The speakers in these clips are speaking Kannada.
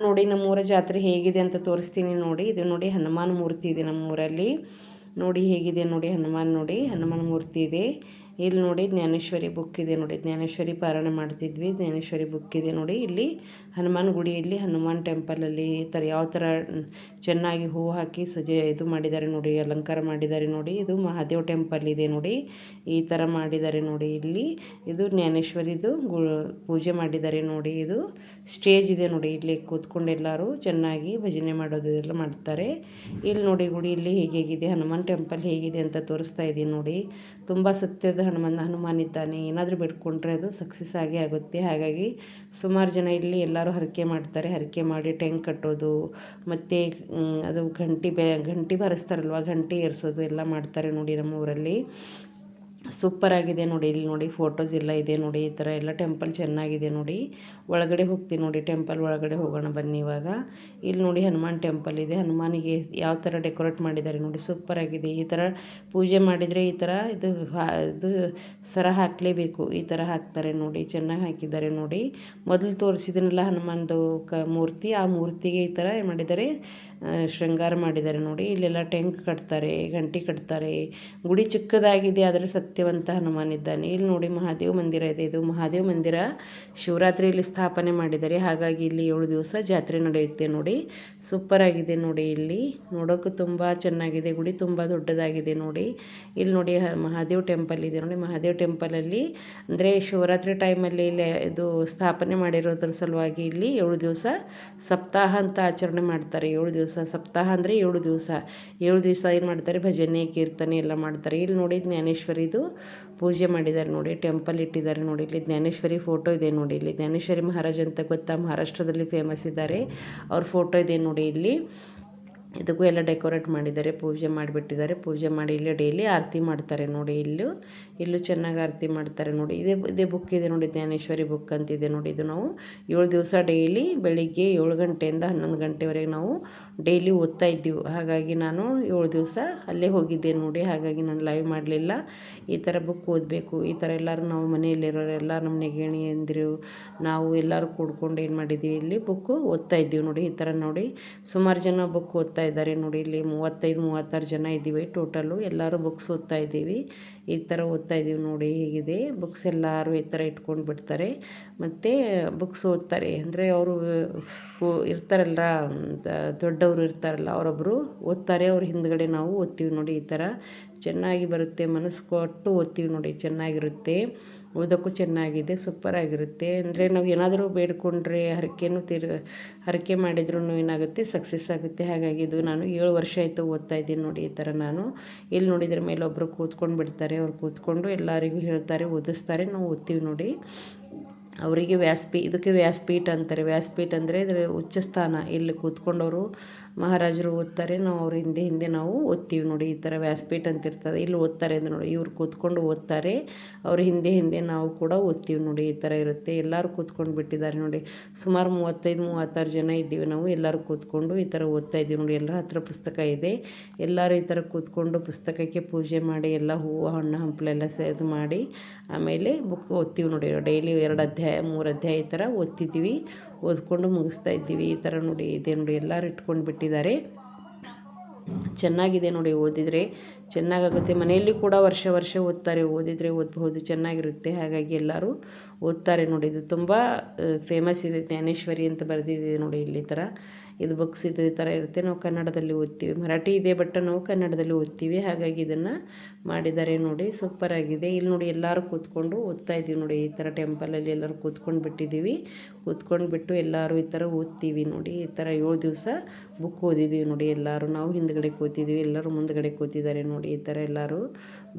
ನೋಡಿ ನಮ್ಮೂರ ಜಾತ್ರೆ ಹೇಗಿದೆ ಅಂತ ತೋರಿಸ್ತೀನಿ ನೋಡಿ. ಇದು ನೋಡಿ ಹನುಮಾನ್ ಮೂರ್ತಿ ಇದೆ ನಮ್ಮೂರಲ್ಲಿ. ನೋಡಿ ಹೇಗಿದೆ ನೋಡಿ ಹನುಮಾನ್ ನೋಡಿ. ಹನುಮಾನ್ ಮೂರ್ತಿ ಇದೆ. ಇಲ್ಲಿ ನೋಡಿ ಜ್ಞಾನೇಶ್ವರಿ ಬುಕ್ ಇದೆ ನೋಡಿ. ಜ್ಞಾನೇಶ್ವರಿ ಪಾರಾಯಣ ಮಾಡ್ತಿದ್ವಿ. ಜ್ಞಾನೇಶ್ವರಿ ಬುಕ್ ಇದೆ ನೋಡಿ. ಇಲ್ಲಿ ಹನುಮಾನ್ ಗುಡಿಯಲ್ಲಿ ಹನುಮಾನ್ ಟೆಂಪಲಲ್ಲಿ ಈ ಥರ ಯಾವ ಥರ ಚೆನ್ನಾಗಿ ಹೂ ಹಾಕಿ ಸಜೆ ಇದು ಮಾಡಿದ್ದಾರೆ ನೋಡಿ, ಅಲಂಕಾರ ಮಾಡಿದ್ದಾರೆ ನೋಡಿ. ಇದು ಮಹಾದೇವ್ ಟೆಂಪಲ್ ಇದೆ ನೋಡಿ. ಈ ಥರ ಮಾಡಿದ್ದಾರೆ ನೋಡಿ. ಇಲ್ಲಿ ಇದು ಜ್ಞಾನೇಶ್ವರಿದು ಪೂಜೆ ಮಾಡಿದ್ದಾರೆ ನೋಡಿ. ಇದು ಸ್ಟೇಜ್ ಇದೆ ನೋಡಿ. ಇಲ್ಲಿ ಕೂತ್ಕೊಂಡು ಎಲ್ಲರೂ ಚೆನ್ನಾಗಿ ಭಜನೆ ಮಾಡೋದು ಎಲ್ಲ ಮಾಡ್ತಾರೆ. ಇಲ್ಲಿ ನೋಡಿ ಗುಡಿ, ಇಲ್ಲಿ ಹೇಗೆ ಹೇಗಿದೆ? ಹನುಮಾನ್ ಟೆಂಪಲ್ ಹೇಗಿದೆ ಅಂತ ತೋರಿಸ್ತಾ ಇದ್ದೀನಿ ನೋಡಿ. ತುಂಬ ಸತ್ಯದ ಹನುಮಾನ್ ಹನುಮಾನ್ ಇದ್ದಾನೆ, ಏನಾದರೂ ಬಿಟ್ಕೊಂಡ್ರೆ ಅದು ಸಕ್ಸಸ್ ಆಗೇ ಆಗುತ್ತೆ. ಹಾಗಾಗಿ ಸುಮಾರು ಜನ ಇಲ್ಲಿ ಎಲ್ಲರೂ ಹರಕೆ ಮಾಡ್ತಾರೆ, ಹರಕೆ ಮಾಡಿ ಟೆಂಕ್ ಕಟ್ಟೋದು, ಮತ್ತು ಅದು ಗಂಟಿ ಬೆ ಗಂಟೆ ಬಾರಿಸ್ತಾರಲ್ವ ಗಂಟೆ ಏರಿಸೋದು ಎಲ್ಲ ಮಾಡ್ತಾರೆ ನೋಡಿ ನಮ್ಮ ಊರಲ್ಲಿ. ಸೂಪರಾಗಿದೆ ನೋಡಿ, ಇಲ್ಲಿ ನೋಡಿ ಫೋಟೋಸ್ ಎಲ್ಲ ಇದೆ ನೋಡಿ, ಈ ಥರ ಎಲ್ಲ ಟೆಂಪಲ್ ಚೆನ್ನಾಗಿದೆ ನೋಡಿ. ಒಳಗಡೆ ಹೋಗ್ತೀನಿ ನೋಡಿ ಟೆಂಪಲ್ ಒಳಗಡೆ ಹೋಗೋಣ ಬನ್ನಿ ಇವಾಗ. ಇಲ್ಲಿ ನೋಡಿ ಹನುಮಾನ್ ಟೆಂಪಲ್ ಇದೆ, ಹನುಮಾನಿಗೆ ಯಾವ ಥರ ಡೆಕೋರೇಟ್ ಮಾಡಿದ್ದಾರೆ ನೋಡಿ ಸೂಪರಾಗಿದೆ ಈ ಥರ ಪೂಜೆ ಮಾಡಿದರೆ ಈ ಥರ ಇದು ಇದು ಸರ ಹಾಕಲೇಬೇಕು, ಈ ಥರ ಹಾಕ್ತಾರೆ ನೋಡಿ, ಚೆನ್ನಾಗಿ ಹಾಕಿದ್ದಾರೆ ನೋಡಿ. ಮೊದಲು ತೋರಿಸಿದ್ರಲ್ಲ ಹನುಮಾನ್ದು ಕ, ಮೂರ್ತಿ, ಆ ಮೂರ್ತಿಗೆ ಈ ಥರ ಮಾಡಿದ್ದಾರೆ ಶೃಂಗಾರ ಮಾಡಿದ್ದಾರೆ ನೋಡಿ. ಇಲ್ಲೆಲ್ಲ ಟೆಂಕ್ ಕಟ್ತಾರೆ, ಗಂಟೆ ಕಟ್ತಾರೆ. ಗುಡಿ ಚಿಕ್ಕದಾಗಿದೆ, ಆದರೆ ಸತ್ಯವಂತ ಹನುಮಾನ್ ಇದ್ದಾನೆ. ಇಲ್ಲಿ ನೋಡಿ ಮಹಾದೇವ ಮಂದಿರ ಇದೆ. ಇದು ಮಹಾದೇವ ಮಂದಿರ ಶಿವರಾತ್ರಿಯಲ್ಲಿ ಸ್ಥಾಪನೆ ಮಾಡಿದ್ದಾರೆ. ಹಾಗಾಗಿ ಇಲ್ಲಿ ಏಳು ದಿವಸ ಜಾತ್ರೆ ನಡೆಯುತ್ತೆ ನೋಡಿ. ಸೂಪರ್ ಆಗಿದೆ ನೋಡಿ ಇಲ್ಲಿ. ನೋಡೋಕ್ಕೂ ತುಂಬ ಚೆನ್ನಾಗಿದೆ. ಗುಡಿ ತುಂಬ ದೊಡ್ಡದಾಗಿದೆ ನೋಡಿ. ಇಲ್ಲಿ ನೋಡಿ ಮಹಾದೇವ್ ಟೆಂಪಲ್ ಇದೆ ನೋಡಿ. ಮಹಾದೇವ್ ಟೆಂಪಲಲ್ಲಿ ಅಂದರೆ ಶಿವರಾತ್ರಿ ಟೈಮಲ್ಲಿ ಇಲ್ಲಿ ಇದು ಸ್ಥಾಪನೆ ಮಾಡಿರೋದ್ರ ಸಲುವಾಗಿ ಇಲ್ಲಿ ಏಳು ದಿವಸ ಸಪ್ತಾಹ ಅಂತ ಆಚರಣೆ ಮಾಡ್ತಾರೆ. ಏಳು ದಿವಸ ಸಪ್ತಾಹ ಅಂದರೆ ಏಳು ದಿವಸ. ಏಳು ದಿವಸ ಏನು ಮಾಡ್ತಾರೆ? ಭಜನೆ, ಕೀರ್ತನೆ ಎಲ್ಲ ಮಾಡ್ತಾರೆ. ಇಲ್ಲಿ ನೋಡಿ ಜ್ಞಾನೇಶ್ವರಿದು ಪೂಜೆ ಮಾಡಿದ್ದಾರೆ ನೋಡಿ ಟೆಂಪಲ್ ಇಟ್ಟಿದ್ದಾರೆ ನೋಡಿ, ಇಲ್ಲಿ ಜ್ಞಾನೇಶ್ವರಿ ಫೋಟೋ ಇದೆ ನೋಡಿ, ಇಲ್ಲಿ ಜ್ಞಾನೇಶ್ವರಿ ಮಹಾರಾಜ್ ಅಂತ ಗೊತ್ತಾ ಮಹಾರಾಷ್ಟ್ರದಲ್ಲಿ ಫೇಮಸ್ ಇದ್ದಾರೆ. ಅವ್ರ ಫೋಟೋ ಇದೆ ನೋಡಿ ಇಲ್ಲಿ. ಇದಕ್ಕೂ ಎಲ್ಲ ಡೆಕೋರೇಟ್ ಮಾಡಿದ್ದಾರೆ, ಪೂಜೆ ಮಾಡಿಬಿಟ್ಟಿದ್ದಾರೆ. ಪೂಜೆ ಮಾಡಿ ಇಲ್ಲೇ ಡೈಲಿ ಆರತಿ ಮಾಡ್ತಾರೆ ನೋಡಿ ಇಲ್ಲೂ. ಇಲ್ಲೂ ಚೆನ್ನಾಗಿ ಆರತಿ ಮಾಡ್ತಾರೆ ನೋಡಿ. ಇದೇ ಇದೇ ಬುಕ್ ಇದೆ ನೋಡಿ, ಜ್ಞಾನೇಶ್ವರಿ ಬುಕ್ ಅಂತಿದೆ ನೋಡಿ ಇದು ನಾವು. ಏಳು ದಿವಸ ಡೈಲಿ ಬೆಳಿಗ್ಗೆ ಏಳು ಗಂಟೆಯಿಂದ ಹನ್ನೊಂದು ಗಂಟೆವರೆಗೆ ನಾವು ಡೈಲಿ ಓದ್ತಾ ಇದ್ದೀವಿ. ಹಾಗಾಗಿ ನಾನು ಏಳು ದಿವಸ ಅಲ್ಲೇ ಹೋಗಿದ್ದೆ ನೋಡಿ. ಹಾಗಾಗಿ ನಾನು ಲೈವ್ ಮಾಡಲಿಲ್ಲ. ಈ ಥರ ಬುಕ್ ಓದಬೇಕು. ಈ ಥರ ಎಲ್ಲರೂ ನಾವು ಮನೆಯಲ್ಲಿರೋರೆಲ್ಲ ನಮ್ಮ ನೆಗಣಿ ಅಂದಿರು ನಾವು ಎಲ್ಲರೂ ಕೂಡ್ಕೊಂಡು ಏನು ಮಾಡಿದ್ದೀವಿ? ಇಲ್ಲಿ ಬುಕ್ಕು ಓದ್ತಾ ಇದ್ದೀವಿ ನೋಡಿ. ಈ ಥರ ನೋಡಿ. ಸುಮಾರು ಜನ ಬುಕ್ ಓದ್ತಾ ಇದ್ದಾರೆ ನೋಡಿ, ಇಲ್ಲಿ ಮೂವತ್ತೈದು, ಮೂವತ್ತಾರು ಜನ ಇದ್ದೀವಿ ಟೋಟಲು ಎಲ್ಲರೂ ಬುಕ್ಸ್ ಓದ್ತಾ ಇದ್ದೀವಿ. ಈ ಥರ ಓದ್ತಾ ಇದ್ದೀವಿ ನೋಡಿ, ಹೇಗಿದೆ. ಬುಕ್ಸ್ ಎಲ್ಲರೂ ಈ ಥರ ಇಟ್ಕೊಂಡು ಬಿಡ್ತಾರೆ. ಮತ್ತು ಬುಕ್ಸ್ ಓದ್ತಾರೆ. ಅಂದರೆ ಅವರು ಇರ್ತಾರಲ್ಲ ದೊಡ್ಡವರು ಇರ್ತಾರಲ್ಲ ಅವರೊಬ್ಬರು ಓದ್ತಾರೆ. ಅವ್ರ ಹಿಂದ್ಗಡೆ ನಾವು ಓದ್ತೀವಿ ನೋಡಿ ಈ ಥರ. ಚೆನ್ನಾಗಿ ಬರುತ್ತೆ, ಮನಸ್ಸು ಕೊಟ್ಟು ಓದ್ತೀವಿ ನೋಡಿ, ಚೆನ್ನಾಗಿರುತ್ತೆ. ಓದೋಕ್ಕೂ ಚೆನ್ನಾಗಿದೆ, ಸೂಪರಾಗಿರುತ್ತೆ. ಅಂದರೆ ನಾವು ಏನಾದರೂ ಬೇಡಿಕೊಂಡ್ರೆ ಹರಕೆನೂ ತೀರ್, ಹರಕೆ ಮಾಡಿದ್ರೂ ಏನಾಗುತ್ತೆ ಸಕ್ಸಸ್ ಆಗುತ್ತೆ. ಹಾಗಾಗಿ ಇದು ನಾನು ಏಳು ವರ್ಷ ಆಯಿತು ಓದ್ತಾ ಇದ್ದೀನಿ ನೋಡಿ ಈ ಥರ ನಾನು. ಇಲ್ಲಿ ನೋಡಿದ್ರ ಮೇಲೆ ಒಬ್ಬರು ಕೂತ್ಕೊಂಡು ಬಿಡ್ತಾರೆ ಅವ್ರು ಕೂತ್ಕೊಂಡು ಎಲ್ಲರಿಗೂ ಹೇಳ್ತಾರೆ, ಓದಿಸ್ತಾರೆ. ನಾವು ಓದ್ತೀವಿ ನೋಡಿ. ಅವರಿಗೆ ವ್ಯಾಸ್ಪಿ, ಇದಕ್ಕೆ ವ್ಯಾಸ್ಪೀಠ ಅಂತಾರೆ. ವ್ಯಾಸಪೀಠ ಅಂದರೆ ಇದರ ಉಚ್ಚ ಸ್ಥಾನ. ಇಲ್ಲಿ ಕೂತ್ಕೊಂಡವರು ಮಹಾರಾಜರು ಓದ್ತಾರೆ. ನಾವು ಅವ್ರ ಹಿಂದೆ ಹಿಂದೆ ನಾವು ಓದ್ತೀವಿ ನೋಡಿ. ಈ ಥರ ವ್ಯಾಸ್ಪೀಠ ಅಂತ ಇರ್ತದೆ. ಇಲ್ಲಿ ಓದ್ತಾರೆ ಅಂದ್ರೆ ನೋಡಿ, ಇವ್ರು ಕೂತ್ಕೊಂಡು ಓದ್ತಾರೆ. ಅವ್ರ ಹಿಂದೆ ಹಿಂದೆ ನಾವು ಕೂಡ ಓದ್ತೀವಿ ನೋಡಿ. ಈ ಥರ ಇರುತ್ತೆ. ಎಲ್ಲರೂ ಕೂತ್ಕೊಂಡು ಬಿಟ್ಟಿದ್ದಾರೆ ನೋಡಿ. ಸುಮಾರು ಮೂವತ್ತೈದು, ಮೂವತ್ತಾರು ಜನ ಇದ್ದೀವಿ ನಾವು. ಎಲ್ಲರೂ ಕೂತ್ಕೊಂಡು ಈ ಥರ ಓದ್ತಾ ಇದ್ದೀವಿ ನೋಡಿ. ಎಲ್ಲರ ಹತ್ರ ಪುಸ್ತಕ ಇದೆ. ಎಲ್ಲರೂ ಈ ಥರ ಕೂತ್ಕೊಂಡು ಪುಸ್ತಕಕ್ಕೆ ಪೂಜೆ ಮಾಡಿ, ಎಲ್ಲ ಹೂವು, ಹಣ್ಣು, ಹಂಪಲೆಲ್ಲ ಸೇದು ಮಾಡಿ, ಆಮೇಲೆ ಬುಕ್ ಓದ್ತೀವಿ ನೋಡಿ. ಡೈಲಿ ಎರಡು ಅಧ್ಯಾಯ ಮೂರು ಅಧ್ಯಾಯ ಈ ಥರ ಓದ್ತಿದ್ದೀವಿ, ಓದ್ಕೊಂಡು ಮುಗಿಸ್ತಾ ಇದ್ದೀವಿ. ಈ ಥರ ನೋಡಿ, ಇದೆ ನೋಡಿ, ಎಲ್ಲರೂ ಇಟ್ಕೊಂಡು ಬಿಟ್ಟಿದ್ದಾರೆ ಚೆನ್ನಾಗಿದೆ ನೋಡಿ ಓದಿದರೆ. ಚೆನ್ನಾಗಾಗುತ್ತೆ. ಮನೆಯಲ್ಲಿ ಕೂಡ ವರ್ಷ ವರ್ಷ ಓದ್ತಾರೆ, ಓದಿದರೆ ಓದಬಹುದು. ಚೆನ್ನಾಗಿರುತ್ತೆ. ಹಾಗಾಗಿ ಎಲ್ಲರೂ ಓದ್ತಾರೆ ನೋಡಿ. ಇದು ತುಂಬ ಫೇಮಸ್ ಇದೆ. ಜ್ಞಾನೇಶ್ವರಿ ಅಂತ ಬರೆದಿದೆ ನೋಡಿ ಇಲ್ಲಿ ಥರ. ಇದು ಬುಕ್ಸ್ ಇದು ಈ ಥರ ಇರುತ್ತೆ. ನಾವು ಕನ್ನಡದಲ್ಲಿ ಓದ್ತೀವಿ. ಮರಾಠಿ ಇದೆ ಬಟ್ ನಾವು ಕನ್ನಡದಲ್ಲಿ ಓದ್ತೀವಿ. ಹಾಗಾಗಿ ಇದನ್ನು ಮಾಡಿದ್ದಾರೆ ನೋಡಿ. ಸೂಪರಾಗಿದೆ ಇಲ್ಲಿ ನೋಡಿ ಎಲ್ಲರೂ ಕೂತ್ಕೊಂಡು ಓದ್ತಾ ಇದ್ದೀವಿ ನೋಡಿ. ಈ ಥರ ಟೆಂಪಲಲ್ಲಿ ಎಲ್ಲರೂ ಕೂತ್ಕೊಂಡು ಬಿಟ್ಟಿದ್ದೀವಿ. ಕೂತ್ಕೊಂಡು ಬಿಟ್ಟು ಎಲ್ಲರೂ ಈ ಥರ ಓದ್ತೀವಿ ನೋಡಿ. ಈ ಥರ ಏಳು ದಿವಸ ಬುಕ್ ಓದಿದ್ದೀವಿ ನೋಡಿ ಎಲ್ಲರೂ. ನಾವು ಹಿಂದ್ಗಡೆ ಕೂತಿದ್ದೀವಿ ಎಲ್ಲರೂ ಮುಂದ್ಗಡೆ ಕೂತಿದ್ದಾರೆ ನೋಡಿ, ಈ ಥರ ಎಲ್ಲರೂ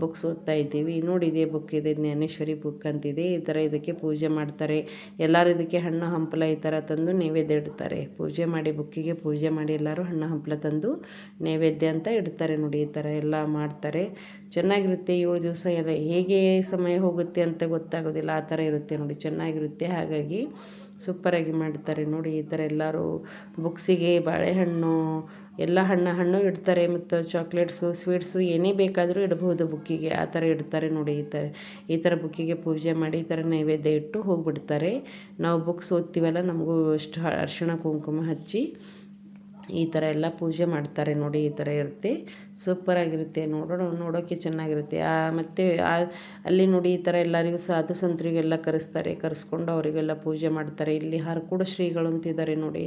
ಬುಕ್ಸ್ ಓದ್ತಾ ಇದ್ದೀವಿ. ನೋಡಿ, ಇದೇ ಬುಕ್ ಇದೆ, ಜ್ಞಾನೇಶ್ವರಿ ಬುಕ್ ಅಂತಿದೆ. ಈ ಥರ ಇದಕ್ಕೆ ಪೂಜೆ ಮಾಡ್ತಾರೆ. ಎಲ್ಲರೂ ಇದಕ್ಕೆ ಹಣ್ಣು ಹಂಪಲ ಈ ಥರ ತಂದು ನೈವೇದ್ಯ ಇಡ್ತಾರೆ. ಪೂಜೆ ಮಾಡಿ ಬುಕ್ಕಿಗೆ ಪೂಜೆ ಮಾಡಿ ಎಲ್ಲರೂ ಹಣ್ಣು ಹಂಪಲ ತಂದು ನೈವೇದ್ಯ ಅಂತ ಇಡ್ತಾರೆ ನೋಡಿ, ಈ ಥರ ಎಲ್ಲ ಮಾಡ್ತಾರೆ. ಚೆನ್ನಾಗಿರುತ್ತೆ ಏಳು ದಿವಸ ಎಲ್ಲ. ಹೇಗೆ ಸಮಯ ಹೋಗುತ್ತೆ ಅಂತ ಗೊತ್ತಾಗೋದಿಲ್ಲ. ಆ ಥರ ಇರುತ್ತೆ ನೋಡಿ, ಚೆನ್ನಾಗಿರುತ್ತೆ. ಹಾಗಾಗಿ ಸೂಪರಾಗಿ ಮಾಡ್ತಾರೆ ನೋಡಿ, ಈ ಥರ ಎಲ್ಲರೂ ಬುಕ್ಸಿಗೆ ಬಾಳೆಹಣ್ಣು ಎಲ್ಲ ಹಣ್ಣು ಹಣ್ಣು ಇಡ್ತಾರೆ ಮತ್ತು ಚಾಕ್ಲೇಟ್ಸು, ಸ್ವೀಟ್ಸು ಏನೇ ಬೇಕಾದರೂ ಇಡಬಹುದು ಬುಕ್ಕಿಗೆ. ಆ ಥರ ಇಡ್ತಾರೆ ನೋಡಿ, ಈ ಥರ ಈ ಥರ ಬುಕ್ಕಿಗೆ ಪೂಜೆ ಮಾಡಿ ಈ ಥರ ನೈವೇದ್ಯ ಇಟ್ಟು ಹೋಗಿಬಿಡ್ತಾರೆ. ನಾವು ಬುಕ್ಸ್ ಓದ್ತೀವಲ್ಲ, ನಮಗೂ ಅಷ್ಟು ಅರಿಶಿಣ ಕುಂಕುಮ ಹಚ್ಚಿ ಈ ಥರ ಎಲ್ಲ ಪೂಜೆ ಮಾಡ್ತಾರೆ ನೋಡಿ, ಈ ಥರ ಇರುತ್ತೆ. ಸೂಪರಾಗಿರುತ್ತೆ ನೋಡೋಣ ನೋಡೋಕ್ಕೆ ಚೆನ್ನಾಗಿರುತ್ತೆ. ಮತ್ತು ಅಲ್ಲಿ ನೋಡಿ ಈ ಥರ ಎಲ್ಲರಿಗೂ ಸಾಧು ಸಂತರಿಗೆಲ್ಲ ಕರೆಸ್ತಾರೆ, ಕರೆಸ್ಕೊಂಡು ಅವರಿಗೆಲ್ಲ ಪೂಜೆ ಮಾಡ್ತಾರೆ. ಇಲ್ಲಿ ಹರಕೂಡ ಶ್ರೀಗಳು ಅಂತಿದ್ದಾರೆ ನೋಡಿ.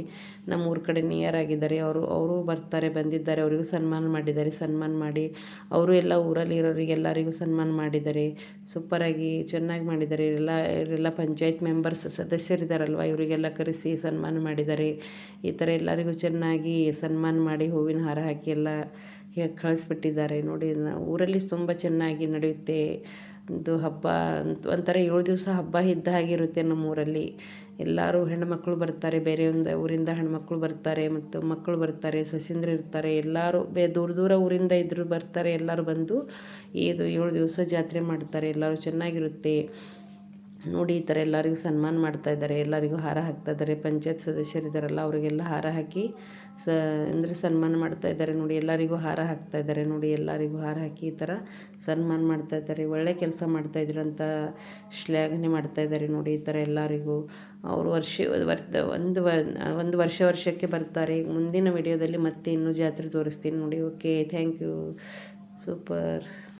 ನಮ್ಮ ಊರ ಕಡೆ ನಿಯರ್ ಆಗಿದ್ದಾರೆ. ಅವರು ಅವರು ಬರ್ತಾರೆ, ಬಂದಿದ್ದಾರೆ, ಅವರಿಗೂ ಸನ್ಮಾನ ಮಾಡಿದ್ದಾರೆ, ಸನ್ಮಾನ ಮಾಡಿ. ಅವರು ಎಲ್ಲ ಊರಲ್ಲಿ ಇರೋರಿಗೆ ಎಲ್ಲರಿಗೂ ಸನ್ಮಾನ ಮಾಡಿದ್ದಾರೆ. ಸೂಪರಾಗಿ ಚೆನ್ನಾಗಿ ಮಾಡಿದ್ದಾರೆ. ಎಲ್ಲ ಇವರೆಲ್ಲ ಪಂಚಾಯತ್ ಮೆಂಬರ್ಸ್ ಸದಸ್ಯರಿದ್ದಾರಲ್ವ ಇವರಿಗೆಲ್ಲ ಕರೆಸಿ ಸನ್ಮಾನ ಮಾಡಿದ್ದಾರೆ. ಈ ಥರ ಎಲ್ಲರಿಗೂ ಚೆನ್ನಾಗಿ ಸನ್ಮಾನ ಮಾಡಿ ಹೂವಿನ ಹಾರ ಹಾಕಿ ಎಲ್ಲ ಕಳಿಸ್ಬಿಟ್ಟಿದ್ದಾರೆ ನೋಡಿ ಊರಲ್ಲಿ ತುಂಬ ಚೆನ್ನಾಗಿ ನಡೆಯುತ್ತೆ. ಒಂದು ಹಬ್ಬ ಒಂಥರ ಏಳು ದಿವಸ ಹಬ್ಬ ಇದ್ದ ಹಾಗಿರುತ್ತೆ ನಮ್ಮೂರಲ್ಲಿ. ಎಲ್ಲರೂ ಹೆಣ್ಮಕ್ಳು ಬರ್ತಾರೆ, ಬೇರೆ ಒಂದು ಊರಿಂದ ಹೆಣ್ಮಕ್ಳು ಬರ್ತಾರೆ ಮತ್ತು ಮಕ್ಕಳು ಬರ್ತಾರೆ, ಸೊಸೆಂದ್ರು ಇರ್ತಾರೆ, ಎಲ್ಲರೂ ಬೇ ದೂರ ದೂರ ಊರಿಂದ ಇದ್ದರೂ ಬರ್ತಾರೆ, ಎಲ್ಲರೂ ಬಂದು ಇದು ಏಳು ದಿವಸ ಜಾತ್ರೆ ಮಾಡ್ತಾರೆ, ಎಲ್ಲರೂ ಚೆನ್ನಾಗಿರುತ್ತೆ. ನೋಡಿ ಈ ಥರ ಎಲ್ಲರಿಗೂ ಸನ್ಮಾನ ಮಾಡ್ತಾ ಇದ್ದಾರೆ, ಎಲ್ಲರಿಗೂ ಹಾರ ಹಾಕ್ತಾ ಇದ್ದಾರೆ, ಪಂಚಾಯತ್ ಸದಸ್ಯರಿದ್ದಾರಲ್ಲ ಅವರಿಗೆಲ್ಲ ಹಾರ ಹಾಕಿ ಸ, ಅಂದರೆ ಸನ್ಮಾನ ಮಾಡ್ತಾ ಇದ್ದಾರೆ ನೋಡಿ, ಎಲ್ಲರಿಗೂ ಹಾರ ಹಾಕ್ತಾ ಇದ್ದಾರೆ ನೋಡಿ, ಎಲ್ಲರಿಗೂ ಹಾರ ಹಾಕಿ ಈ ಥರ ಸನ್ಮಾನ ಮಾಡ್ತಾ ಇದ್ದಾರೆ, ಒಳ್ಳೆ ಕೆಲಸ ಮಾಡ್ತಾ ಅಂತ ಶ್ಲಾಘನೆ ಮಾಡ್ತಾ ಇದ್ದಾರೆ ನೋಡಿ ಈ ಥರ ಎಲ್ಲರಿಗೂ. ಅವರು ವರ್ಷ ವರ್ತ ಒಂದು ಒಂದು ವರ್ಷ ವರ್ಷಕ್ಕೆ ಬರ್ತಾರೆ, ಮುಂದಿನ ವಿಡಿಯೋದಲ್ಲಿ ಮತ್ತೆ ಇನ್ನೂ ಜಾತ್ರೆ ತೋರಿಸ್ತೀನಿ ನೋಡಿ, ಓಕೆ ಥ್ಯಾಂಕ್ ಯು ಸೂಪರ್